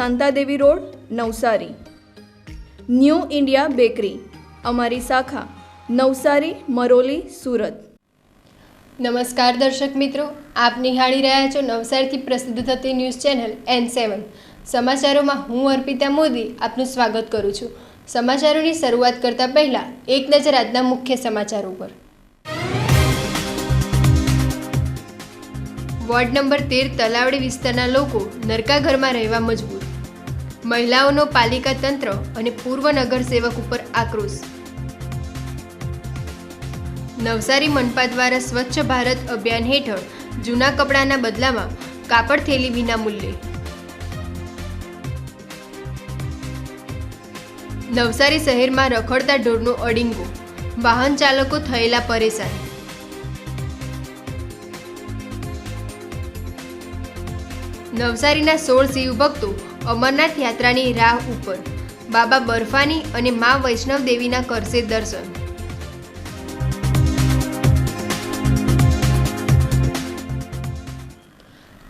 Shantadevi road, Navsari. New India bakery, અમારી શાખા, નવસારી, મરોલી, સુરત. નમસ્કાર દર્શક મિત્રો, આપ નિહાળી રહ્યા છો નવસારીથી પ્રસિદ્ધ થતી ન્યૂઝ ચેનલ એન સેવન સમાચારોમાં હું અર્પિતા મોદી આપનું સ્વાગત કરું છું. સમાચારોની શરૂઆત કરતા પહેલા એક નજર આજના મુખ્ય સમાચારો પર વોર્ડ નંબર તેર તલાવડી વિસ્તારના લોકો નરકા ઘરમાં રહેવા મજબૂર. મહિલાઓનો પાલિકા તંત્ર અને પૂર્વ નગરસેવક ઉપર આક્રોશ. નવસારી મનપા દ્વારા સ્વચ્છ ભારત અભિયાન હેઠળ જૂના કપડાના બદલામાં કાપડ થેલી વિના મૂલ્યે. નવસારી શહેરમાં રખડતા ઢોરનો અડિંગો, વાહન ચાલકો થયેલા પરેશાન. નવસારીના સોળ શિવ ભક્તો અમરનાથ યાત્રાની રાહ ઉપર. બાબા બર્ફાની અને મા વૈષ્ણવ દેવીના કરશે દર્શન.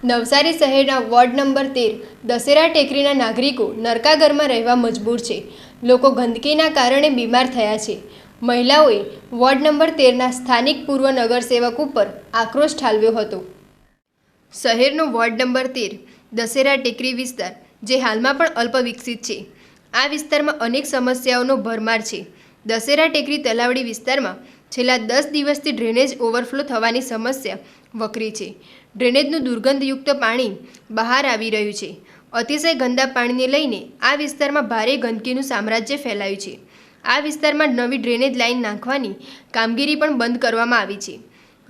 નવસારી શહેરના વોર્ડ નંબર તેર, દશેરા ટેકરીના નાગરિકો નરકાગરમાં રહેવા મજબૂર છે. લોકો ગંદકીના કારણે બીમાર થયા છે. મહિલાઓએ વોર્ડ નંબર તેરના સ્થાનિક પૂર્વ નગરસેવક ઉપર આક્રોશ ઠાલવ્યો હતો. શહેરનો વોર્ડ નંબર તેર, દશેરા ટેકરી વિસ્તાર જે હાલમાં પણ અલ્પ વિકસિત છે. આ વિસ્તારમાં અનેક સમસ્યાઓનો ભરમાર છે. દશેરા ટેકરી તલાવડી વિસ્તારમાં છેલ્લા દસ દિવસથી ડ્રેનેજ ઓવરફ્લો થવાની સમસ્યા વકરી છે. ડ્રેનેજનું દુર્ગંધયુક્ત પાણી બહાર આવી રહ્યું છે. અતિશય ગંદા પાણીને લઈને આ વિસ્તારમાં ભારે ગંદકીનું સામ્રાજ્ય ફેલાયું છે. આ વિસ્તારમાં નવી ડ્રેનેજ લાઇન નાખવાની કામગીરી પણ બંધ કરવામાં આવી છે.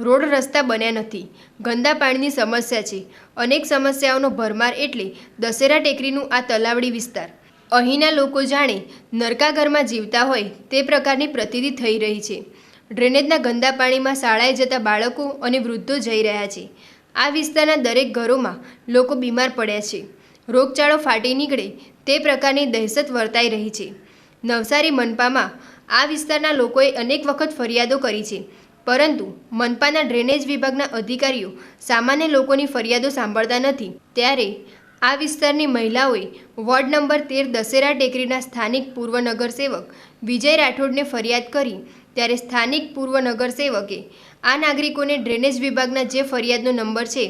રોડ રસ્તા બન્યા નથી. ગંદા પાણીની સમસ્યા છે. અનેક સમસ્યાઓનો ભરમાર એટલે દશેરા ટેકરીનું આ તલાવડી વિસ્તાર. અહીંના લોકો જાણે નરકાઘરમાં જીવતા હોય તે પ્રકારની પ્રતિતિ થઈ રહી છે. ડ્રેનેજના ગંદા પાણીમાં શાળાએ જતા બાળકો અને વૃદ્ધો જઈ રહ્યા છે. આ વિસ્તારના દરેક ઘરોમાં લોકો બીમાર પડ્યા છે. રોગચાળો ફાટી નીકળે તે પ્રકારની દહેશત વર્તાઈ રહી છે. નવસારી મનપામાં આ વિસ્તારના લોકોએ અનેક વખત ફરિયાદો કરી છે. પરંતુ મનપાના ડ્રેનેજ વિભાગના અધિકારીઓ સામાન્ય લોકોની ફરિયાદો સાંભળતા નથી. ત્યારે આ વિસ્તારની મહિલાઓએ વોર્ડ નંબર તેર દશેરા ટેકરીના સ્થાનિક પૂર્વ નગરસેવક વિજય રાઠોડને ફરિયાદ કરી ત્યારે સ્થાનિક પૂર્વ નગરસેવકે આ નાગરિકોને ડ્રેનેજ વિભાગના જે ફરિયાદનો નંબર છે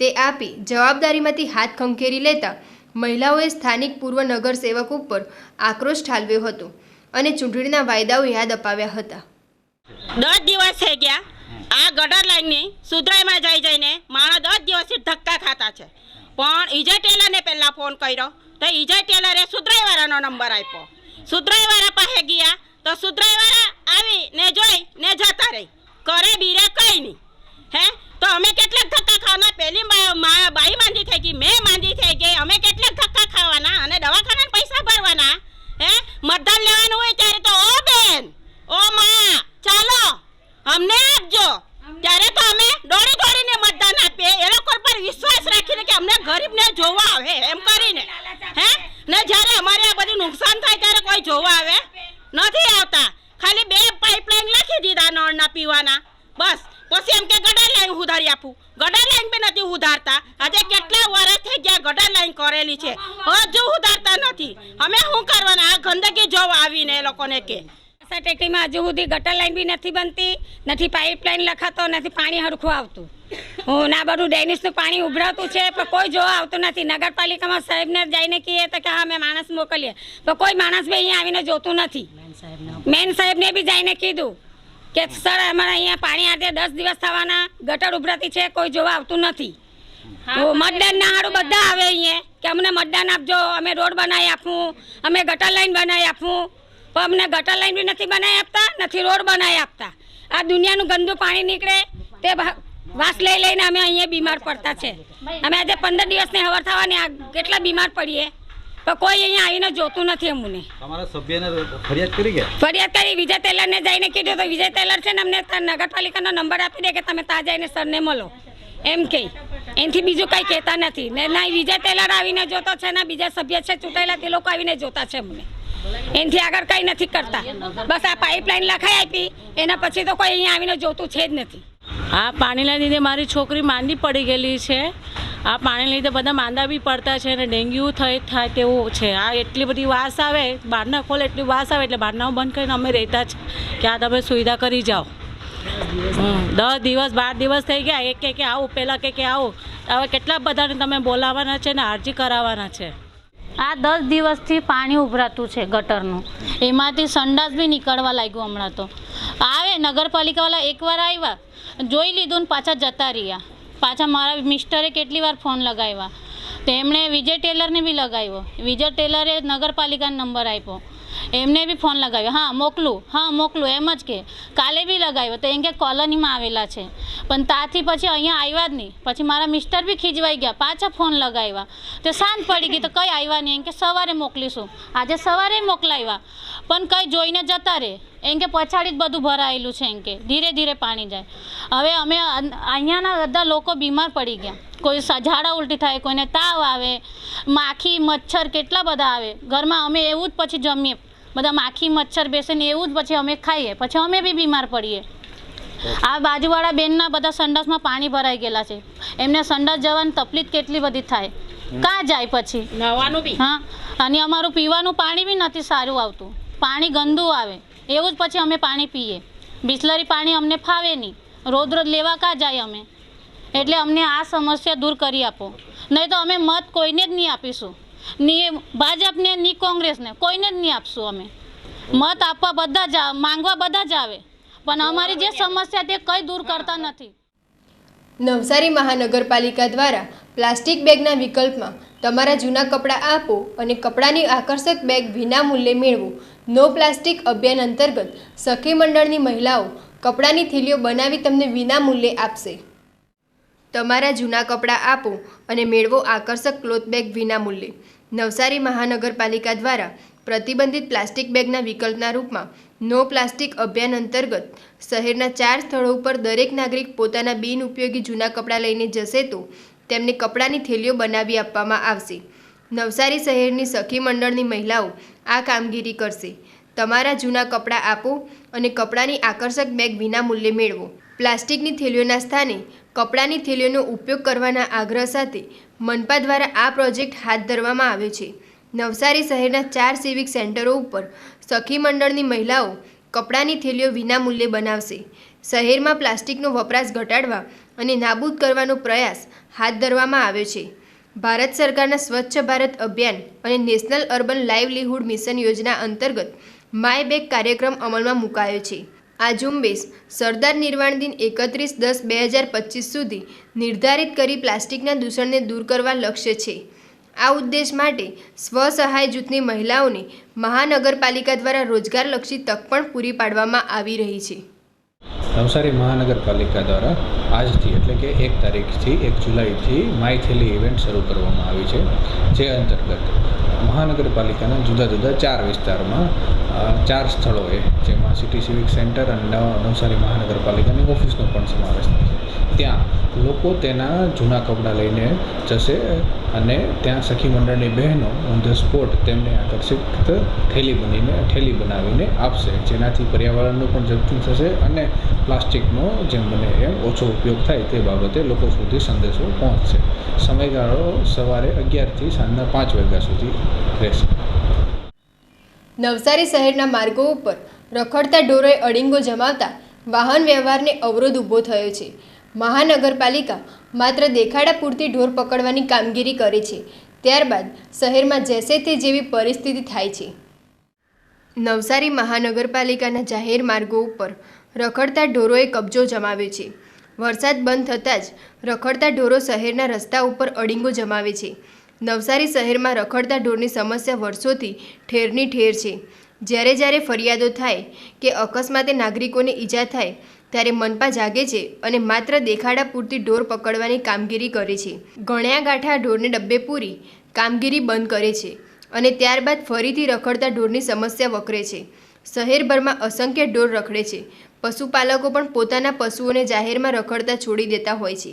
તે આપી જવાબદારીમાંથી હાથ ખંખેરી લેતા મહિલાઓએ સ્થાનિક પૂર્વ નગરસેવક ઉપર આક્રોશ ઠાલવ્યો હતો અને ચૂંટણીના વાયદાઓ યાદ અપાવ્યા હતા. દસ દિવસ થઈ ગયા. આ ગટર લાઈનની સુધરાઈમાં જઈ જઈને માણસ દસ દિવસથી ધક્કા ખાતા છે. પણ ઇજય ટેલરને પહેલાં ફોન કર્યો. તો ઈજય ટેલરે સુધરાઈવાળાનો નંબર આપ્યો. સુધરાઈવાળા પાસે ગયા. તો સુધરાઈવાળા આવી ને જોઈ ને જતા રહી. કરે બીરે કંઈ નહીં. હે? તો અમે કેટલાક ધક્કા ખાવાના? પહેલી બાઈ માંદી થઈ ગઈ મેં માંદી થઈ ગઈ. અમે કેટલાક ધક્કા ખાવાના? અને દવાખાના પૈસા ભરવાના? હે? મતદાન લેવાનું હોય ત્યારે તો ઓ બેન ઓ માં ચાલો અમને આપજો ત્યારે તો અમે દોડી દોડીને મતદાન આપીએ એ લોકો પર વિશ્વાસ રાખીને કે અમને ગરીબને જોવા આવે એમ કરીને હે ને જ્યારે અમારે આ બધું નુકસાન થાય ત્યારે કોઈ જોવા આવે નથી આવતા ખાલી બે પાઇપલાઇન લખી દીધા નળના પીવાના બસ પછી એમ કે ગટર લાઈન ઉધારી આપું ગટર લાઈન બી નથી ઉધારતા આજે કેટલા વર્ષ થઈ ગયા ગટર લાઈન કરેલી છે હજુ ઉધારતા નથી અમે શું કરવાના આ ગંદકી જોવા આવીને એ કે ટેકરીમાં હજુ સુધી ગટર લાઈન બી નથી બનતી નથી પાઇપલાઇન લખાતો નથી પાણી હરખું આવતું. હું ના બધું ડેનિશનું પાણી ઉભરાતું છે પણ કોઈ જોવા આવતું નથી. નગરપાલિકામાં સાહેબને જઈને કહીએ તો કે હા અમે માણસ મોકલીએ. તો કોઈ માણસ બી અહીંયા આવીને જોતું નથી. મેન સાહેબને બી જઈને કીધું કે સર અમારે અહીંયા પાણી આજે દસ દિવસ થવાના ગટર ઉભરાતી છે કોઈ જોવા આવતું નથી. મતદાન ના હારું બધા આવે અહીંયા કે અમને મતદાન આપજો અમે રોડ બનાવી આપવું અમે ગટર લાઈન બનાવી આપું. પણ અમને ગટર લાઈન બી નથી બનાવી આપતા નથી રોડ બનાવી આપતા. આ દુનિયાનું ગંદુ પાણી નીકળે તે વાસ લઈ લઈને અમે અહીંયા બીમાર પડતા છે. અમે આજે પંદર દિવસની હવાર થવાની આ કેટલા બીમાર પડીએ. પણ કોઈ અહીંયા આવીને જોતું નથી અમને. ફરિયાદ કરી ગયા? ફરિયાદ કરી. વિજય ટેલરને જઈને કીધું તો વિજય ટેલર છે ને અમને નગરપાલિકાનો નંબર આપી દે કે તમે ત્યાં જઈને સરને મળો. એમ કહે. એનાથી બીજું કંઈ કહેતા નથી. ને ના વિજય ટેલર આવીને જોતો છે ને બીજા સભ્ય છે ચૂંટાયેલા તે લોકો આવીને જોતા છે અમને. એનાથી આગળ કંઈ નથી કરતા. બસ આ પાઇપલાઇન લખાઈ આપી. એના પછી તો કોઈ અહીંયા આવીને જોતું છે જ નથી. આ પાણીના લીધે મારી છોકરી માંદી પડી ગયેલી છે. આ પાણીના લીધે બધા માંદા બી પડતા છે અને ડેન્ગ્યુ થઈ થાય તેવું છે. આ એટલી બધી વાસ આવે, બહારના ખોલે એટલી વાસ આવે એટલે બહારના બંધ કરીને અમે રહેતા જ કે આ તમે સુવિધા કરી જાઓ. દસ દિવસ, બાર દિવસ થઈ ગયા. એક કે આવું પહેલાં કે આવું. હવે કેટલા બધાને તમે બોલાવવાના છે ને અરજી કરાવવાના છે? આ દસ દિવસથી પાણી ઉભરાતું છે ગટરનું. એમાંથી સંડાસ બી નીકળવા લાગ્યું હમણાં તો. આવે, નગરપાલિકાવાળા એકવાર આવ્યા, જોઈ લીધું ને પાછા જતા રહ્યા. પાછા મારા મિસ્ટરે કેટલી વાર ફોન લગાવ્યા. તેમણે વિજય ટેલરને બી લગાવ્યો. વિજય ટેલરે નગરપાલિકાનો નંબર આપ્યો. એમને બી ફોન લગાવ્યો. હા, મોકલું. હા, મોકલું. એમ જ કે. કાલે બી લગાવ્યો. તો એમ કે કોલોનીમાં આવેલા છે. પણ ત્યાંથી પછી અહીંયા આવ્યા જ નહીં. પછી મારા મિસ્ટર બી ખીજવાઈ ગયા. પાછા ફોન લગાવ્યા. તે શાંત પડી ગઈ. તો કંઈ આવ્યા નહીં. એમ કે સવારે મોકલીશું. આજે સવારે મોકલાવ્યા. પણ કંઈ જોઈને જતા રહે. એમ કે પછાડી જ બધું ભરાયેલું છે એમ કે. ધીરે ધીરે પાણી જાય. હવે અમે અહીંયાના બધા લોકો બીમાર પડી ગયા. કોઈ ઝાડા ઉલટી થાય, કોઈને તાવ આવે, માખી, મચ્છર કેટલા બધા આવે. ઘરમાં અમે એવું જ પછી જમીએ. બધા માખી મચ્છર બેસે ને એવું જ પછી અમે ખાઈએ. પછી અમે બી બીમાર પડીએ. આ બાજુવાળા બેનના બધા સંડાસમાં પાણી ભરાઈ ગયેલા છે. એમને સંડાસ જવાની તકલીફ કેટલી બધી થાય. કાં જાય પછી? નવાનું બી? હા. અને અમારું પીવાનું પાણી બી નથી સારું આવતું. પાણી ગંદુ આવે. એવું જ પછી અમે પાણી પીએ. બિસ્લરી પાણી અમને ફાવે નહીં. રોજ રોજ લેવા કાં જાય અમે? એટલે અમને આ સમસ્યા દૂર કરી આપો. નહીં તો અમે મત કોઈને જ નહીં આપીશું. ની ભાજપને ની કોંગ્રેસને કોઈને જ નહીં આપશું અમે. મત આપવા બધા જ માંગવા બધા જ આવે. પણ અમારી જે સમસ્યા તે કંઈ દૂર કરતા નથી. નવસારી મહાનગરપાલિકા દ્વારા પ્લાસ્ટિક બેગના વિકલ્પમાં તમારા જૂના કપડાં આપો અને કપડાની આકર્ષક બેગ વિના મૂલ્યે મેળવો. નો પ્લાસ્ટિક અભિયાન અંતર્ગત સખી મંડળની મહિલાઓ કપડાની થેલીઓ બનાવી તમને વિના મૂલ્યે આપશે. તમારા જૂના કપડાં આપો અને મેળવો આકર્ષક ક્લોથ બેગ વિના મૂલ્યે. નવસારી મહાનગરપાલિકા દ્વારા પ્રતિબંધિત પ્લાસ્ટિક બેગના વિકલ્પના રૂપમાં નો પ્લાસ્ટિક અભિયાન અંતર્ગત શહેરના ચાર સ્થળો ઉપર દરેક નાગરિક પોતાના બિનઉપયોગી જૂના કપડાં લઈને જશે તો તેમને કપડાની થેલીઓ બનાવી આપવામાં આવશે. નવસારી શહેરની સખી મંડળની મહિલાઓ આ કામગીરી કરશે. તમારા જૂના કપડાં આપો અને કપડાની આકર્ષક બેગ વિના મૂલ્યે મેળવો. પ્લાસ્ટિકની થેલીઓના સ્થાને કપડાની થેલીઓનો ઉપયોગ કરવાના આગ્રહ સાથે મનપા દ્વારા આ પ્રોજેક્ટ હાથ ધરવામાં આવ્યો છે. નવસારી શહેરના ચાર સિવિક સેન્ટરો ઉપર સખી મંડળની મહિલાઓ કપડાની થેલીઓ વિના મૂલ્યે બનાવશે. શહેરમાં પ્લાસ્ટિકનો વપરાશ ઘટાડવા અને નાબૂદ કરવાનો પ્રયાસ હાથ ધરવામાં આવ્યો છે. ભારત સરકારના સ્વચ્છ ભારત અભિયાન અને નેશનલ અર્બન લાઇવલીહુડ મિશન યોજના અંતર્ગત માય બેગ કાર્યક્રમ અમલમાં મુકાયો છે. આ ઝુંબેશ સરદાર નિર્વાણ દિન એકત્રીસ દસ બે હજાર પચીસ સુધી નિર્ધારિત કરી પ્લાસ્ટિકના દૂષણને દૂર કરવા લક્ષ્ય છે. આ ઉદ્દેશ માટે સ્વસહાય જૂથની મહિલાઓને મહાનગરપાલિકા દ્વારા રોજગારલક્ષી તક પણ પૂરી પાડવામાં આવી રહી છે. નવસારી મહાનગરપાલિકા દ્વારા આજથી એટલે કે એક તારીખથી એક જુલાઈથી માય ઇવેન્ટ શરૂ કરવામાં આવી છે, જે અંતર્ગત મહાનગરપાલિકાના જુદા જુદા ચાર વિસ્તારમાં ચાર સ્થળોએ જેમાં સિટી સિવિક સેન્ટર અને નવસારી મહાનગરપાલિકાની ઓફિસનો પણ સમાવેશ થાય છે. ત્યાં લોકો તેના જૂના કપડાં લઈને જશે અને ત્યાં સખી મંડળની બહેનો ઓન ધ સ્પોટ તેમને આકર્ષિત થેલી બનીને, થેલી બનાવીને આપશે, જેનાથી પર્યાવરણનું પણ જતન થશે અને પ્લાસ્ટિકનો જેમ બને એમ ઓછો ઉપયોગ થાય તે બાબતે લોકો સુધી સંદેશો પહોંચશે. સમયગાળો સવારે અગિયારથી સાંજના પાંચ વાગ્યા સુધી રહેશે. નવસારી શહેરના માર્ગો ઉપર રખડતા ઢોરોએ અડીંગો જમાવતા વાહન વ્યવહારને અવરોધ ઊભો થયો છે. મહાનગરપાલિકા માત્ર દેખાડા પૂરતી ઢોર પકડવાની કામગીરી કરે છે. ત્યારબાદ શહેરમાં જેસે તે જેવી પરિસ્થિતિ થાય છે. નવસારી મહાનગરપાલિકાના જાહેર માર્ગો ઉપર રખડતા ઢોરોએ કબજો જમાવ્યો છે. વરસાદ બંધ થતાં જ રખડતા ઢોરો શહેરના રસ્તા ઉપર અડીંગો જમાવે છે. નવસારી શહેરમાં રખડતા ઢોરની સમસ્યા વર્ષોથી ઠેરની ઠેર છે. જ્યારે જ્યારે ફરિયાદો થાય કે અકસ્માતે નાગરિકોને ઈજા થાય, ત્યારે મનપા જાગે છે અને માત્ર દેખાડા પૂરતી ઢોર પકડવાની કામગીરી કરે છે. ગણ્યા ગાંઠા ઢોરને ડબ્બે પૂરી કામગીરી બંધ કરે છે અને ત્યારબાદ ફરીથી રખડતા ઢોરની સમસ્યા વકરે છે. શહેરભરમાં અસંખ્ય ઢોર રખડે છે. પશુપાલકો પણ પોતાના પશુઓને જાહેરમાં રખડતા છોડી દેતા હોય છે.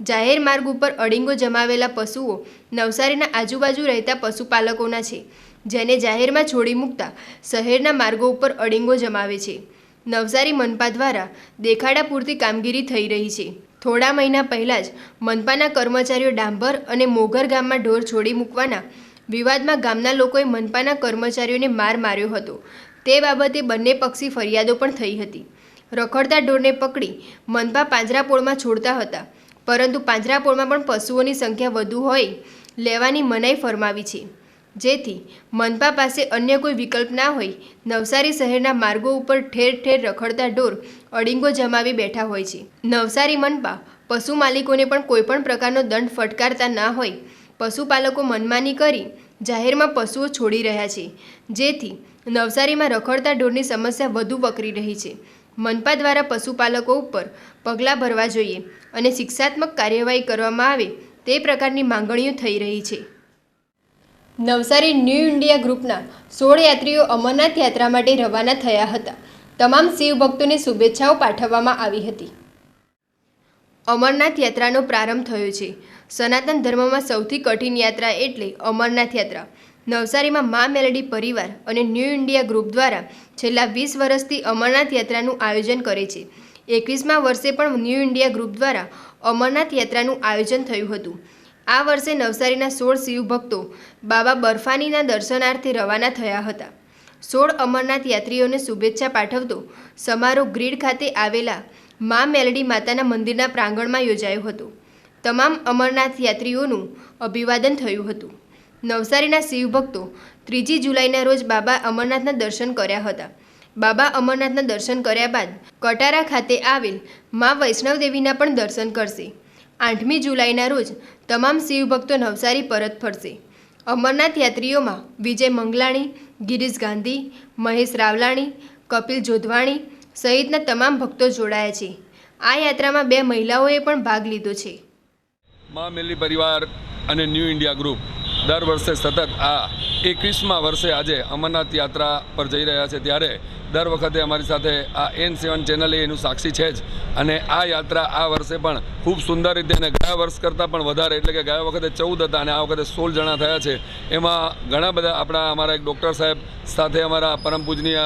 જાહેર માર્ગ ઉપર અડીંગો જમાવેલા પશુઓ નવસારીના આજુબાજુ રહેતા પશુપાલકોના છે. જેને જાહેરમાં છોડી મૂકતા શહેરના માર્ગો ઉપર અડીંગો જમાવે છે. નવસારી મનપા દ્વારા દેખાડા પૂરતી કામગીરી થઈ રહી છે. થોડા મહિના પહેલાં જ મનપાના કર્મચારીઓ ડાંભર અને મોઘર ગામમાં ઢોર છોડી મૂકવાના વિવાદમાં ગામના લોકોએ મનપાના કર્મચારીઓને માર માર્યો હતો. તે બાબતે બંને પક્ષી ફરિયાદો પણ થઈ હતી. રખડતા ઢોરને પકડી મનપા પાંજરાપોળમાં છોડતા હતા. પરંતુ પાંજરાપોળમાં પણ પશુઓની સંખ્યા વધુ હોય લેવાની મનાઈ ફરમાવી છે. જેથી મનપા પાસે અન્ય કોઈ વિકલ્પ ના હોય, નવસારી શહેરના માર્ગો ઉપર ઠેર ઠેર રખડતા ઢોર અડીંગો જમાવી બેઠા હોય છે. નવસારી મનપા પશુ માલિકોને પણ કોઈપણ પ્રકારનો દંડ ફટકારતા ના હોય. પશુપાલકો મનમાની કરી જાહેરમાં પશુઓ છોડી રહ્યા છે. જેથી નવસારીમાં રખડતા ઢોરની સમસ્યા વધુ વકરી રહી છે. મનપા દ્વારા પશુપાલકો ઉપર પગલાં ભરવા જોઈએ અને શિક્ષાત્મક કાર્યવાહી કરવામાં આવે તે પ્રકારની માંગણીઓ થઈ રહી છે. નવસારી ન્યૂ ઇન્ડિયા ગ્રુપના સોળ યાત્રીઓ અમરનાથ યાત્રા માટે રવાના થયા હતા. તમામ શિવ ભક્તોને શુભેચ્છાઓ પાઠવવામાં આવી હતી. અમરનાથ યાત્રાનો પ્રારંભ થયો છે. સનાતન ધર્મમાં સૌથી કઠિન યાત્રા એટલે અમરનાથ યાત્રા. નવસારીમાં મા મેલડી પરિવાર અને ન્યૂ ઇન્ડિયા ગ્રુપ દ્વારા છેલ્લા વીસ વર્ષથી અમરનાથ યાત્રાનું આયોજન કરે છે. એકવીસમા વર્ષે પણ ન્યૂ ઇન્ડિયા ગ્રુપ દ્વારા અમરનાથ યાત્રાનું આયોજન થયું હતું. આ વર્ષે નવસારીના સોળ શિવભક્તો બાબા બર્ફાનીના દર્શનાર્થે રવાના થયા હતા. સોળ અમરનાથ યાત્રીઓને શુભેચ્છા પાઠવતો સમારોહ ગ્રીડ ખાતે આવેલા મા મેલડી માતાના મંદિરના પ્રાંગણમાં યોજાયો હતો. તમામ અમરનાથ યાત્રીઓનું અભિવાદન થયું હતું. નવસારીના શિવભક્તો ત્રીજી જુલાઈના રોજ બાબા અમરનાથના દર્શન કર્યા હતા. બાબા અમરનાથના દર્શન કર્યા બાદ કટારા ખાતે આવેલ મા વૈષ્ણવદેવીના પણ દર્શન કરશે. આઠમી જુલાઈના રોજ તમામ શિવભક્તો નવસારી પરત ફરશે. અમરનાથ યાત્રીઓમાં વિજય મંગલાણી, ગિરીશ ગાંધી, મહેશ રાવલાણી, કપિલ જોધવાણી સહિતના તમામ ભક્તો જોડાયા છે. આ યાત્રામાં બે મહિલાઓએ પણ ભાગ લીધો છે. મા મેલી પરિવાર અને ન્યૂ ઇન્ડિયા ગ્રુપ દર વર્ષે સતત આ એકવીસમા વર્ષે આજે અમરનાથ યાત્રા પર જઈ રહ્યા છે ત્યારે દર વખતે અમારી સાથે આ એન સેવન ચેનલ એનું સાક્ષી છે જ. અને આ યાત્રા આ વર્ષે પણ ખૂબ સુંદર રીતે અને ગયા વર્ષ કરતાં પણ વધારે, એટલે કે ગયા વખતે ચૌદ હતા અને આ વખતે સોળ જણા થયા છે. એમાં ઘણા બધા આપણા અમારા એક ડૉક્ટર સાહેબ સાથે અમારા પરમ પૂજનીય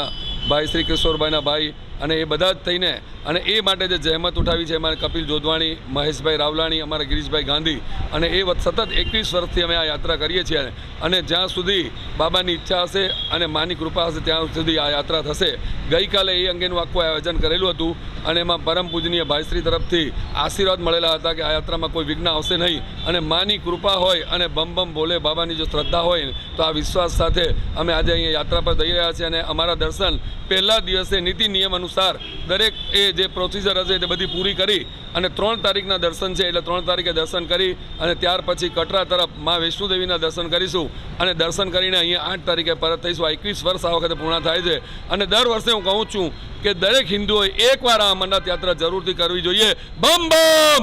ભાઈ શ્રી કિશોરભાઈના ભાઈ અને એ બધા જ થઈને અને એ માટે જે જહેમત ઉઠાવી છે અમારે કપિલ જોધવાણી, મહેશભાઈ રાવલાણી, અમારા ગિરીશભાઈ ગાંધી અને એ સતત એકવીસ વર્ષથી અમે આ યાત્રા કરીએ છીએ અને જ્યાં સુધી બાબાની ઈચ્છા હશે અને માની કૃપા હશે ત્યાં સુધી આ યાત્રા થશે. ગઈકાલે એ અંગેનું આખું આયોજન કરેલું હતું અને એમાં પરમ પૂજનીય ભાઈશ્રી તરફથી આશીર્વાદ મળેલા હતા કે આ યાત્રામાં કોઈ વિઘ્ન આવશે નહીં અને માની કૃપા હોય અને બમ બમ બોલે બાબાની જો શ્રદ્ધા હોય તો આ વિશ્વાસ સાથે અમે આજે અહીંયા યાત્રા પર જઈ રહ્યા છીએ અને અમારા દર્શન પહેલા દિવસે નીતિ નિયમ અનુસાર દરેક એ જે પ્રોસિજર હશે તે બધી પૂરી કરી અને ત્રણ તારીખના દર્શન છે એટલે ત્રણ તારીખે દર્શન કરી અને ત્યાર પછી કટરા તરફ મા વૈષ્ણુદેવીના દર્શન કરીશું અને દર્શન કરીને અહીંયા આઠ તારીખે પરત થઈશું. આ એકવીસ વર્ષ આ વખતે પૂર્ણ થાય છે. અને દર વર્ષે હું કહું છું કે દરેક હિન્દુઓએ એકવાર આ અમરનાથ યાત્રા જરૂરથી કરવી જોઈએ. બમ બમ!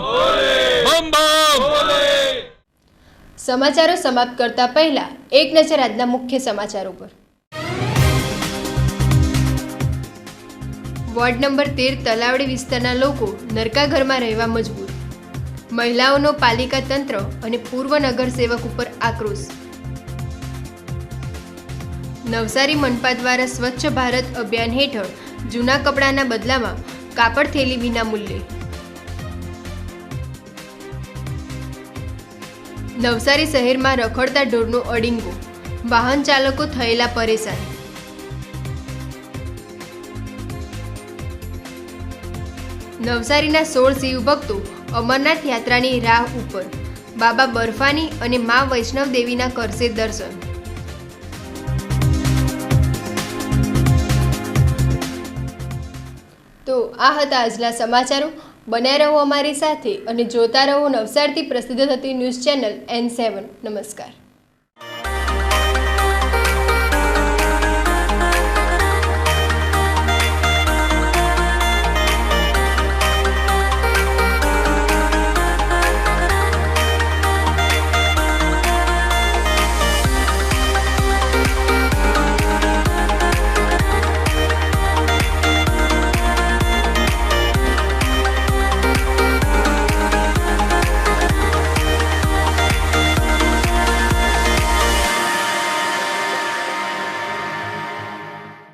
બમ બમ! સમાચારો સમાપ્ત કરતા પહેલા એક નજર આજના મુખ્ય સમાચારો પર. વોર્ડ નંબર તેર તલાવડી વિસ્તારના લોકો નરકા ઘરમાં રહેવા મજબૂર. મહિલાઓનો પાલિકા તંત્ર અને પૂર્વ નગરસેવક ઉપર આક્રોશ. નવસારી મનપા દ્વારા સ્વચ્છ ભારત અભિયાન હેઠળ જૂના કપડાના બદલામાં કાપડ થેલી વિના મૂલ્યે. નવસારી શહેરમાં રખડતા ઢોરનો અડીંગો. વાહન ચાલકો થયેલા પરેશાન. નવસારીના સોળ શિવ ભક્તો અમરનાથ યાત્રાની રાહ ઉપર. બાબા બર્ફાની અને મા વૈષ્ણવ દેવીના કરશે દર્શન. તો આ હતા આજના સમાચારો. બન્યા રહો અમારી સાથે અને જોતા રહો નવસારથી પ્રસિદ્ધ થતી ન્યૂઝ ચેનલ એન સેવન. નમસ્કાર.